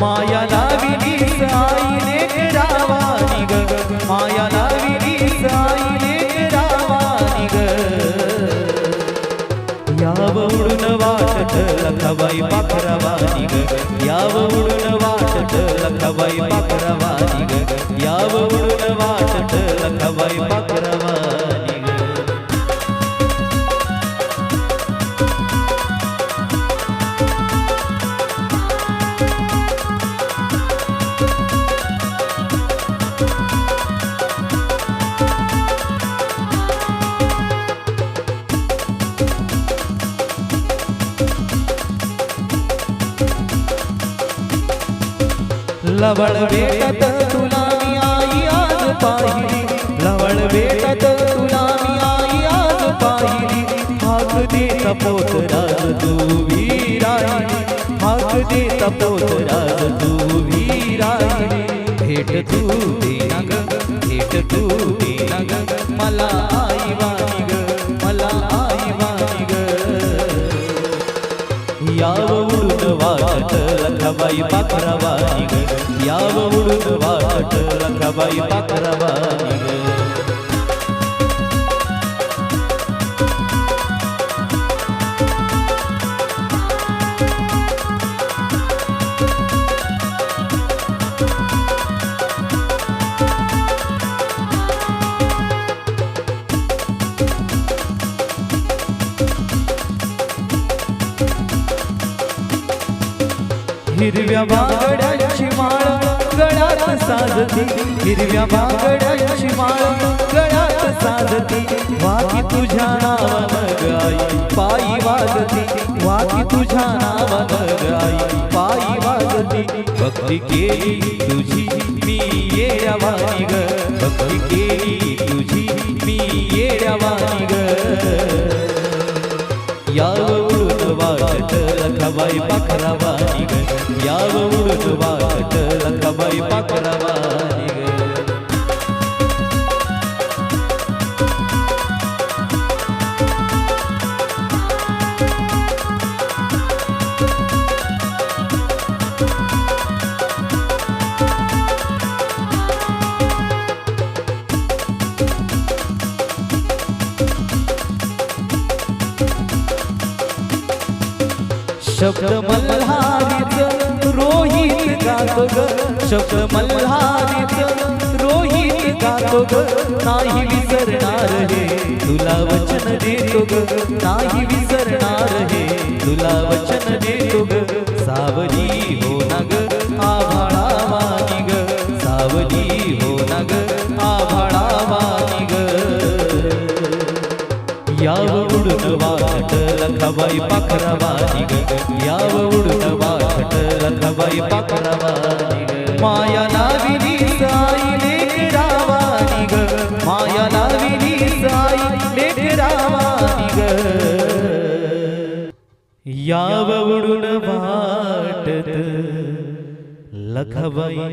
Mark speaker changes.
Speaker 1: माया लाविली साईने रावा निग माया लाविली साईने रावा निग याव उडून वाटत लखबाई पाखरावा निग याव उडून वाटत लखबाई पाखरावा निग याव उडून वाटत लखबाई लवळ भेटत तुला मी आई आज पाहिली. लवळ भेटत तुला मी आई आज पाहिली. हाक दे तपोत राज तू वीराणी हाक दे तपोत राज तू वीराणी भेट तू दे नग भेट तू दे नग मला याव उडून वाटत लखाबाई पाखरावानी ग याव उडून हिरव्या बागड्यांची माळ गळ्यात साजती. हिरव्या बागड्यांची माळ गळ्यात साजती. वाकी तुझ्या नावानं गाई पायी वाजती. वाकी तुझ्या नावानं गाई पायी वाजती. भक्ती केली तुझी मी येड्यावानी ग भक्ती लखाबाई पाखरावानी ग याव उडून वाटत लखाबाई पाखरावानी शब्द मल्हारीच रोहित गातो ग शब्द मल्हारीच रोहित गातो ग नाही विसरणार हे तुला वचन देतो ग. नाही विसरणार हे तुला वचन देतो ग. उडून वाट लखाबाई पाखरावानी ग याव उडून वाट लखाबाई पाखरावानी ग माया लाविली साई लेकरावानी ग माया लाविली साई लेकरावानी याव उडून वाटत लखबाई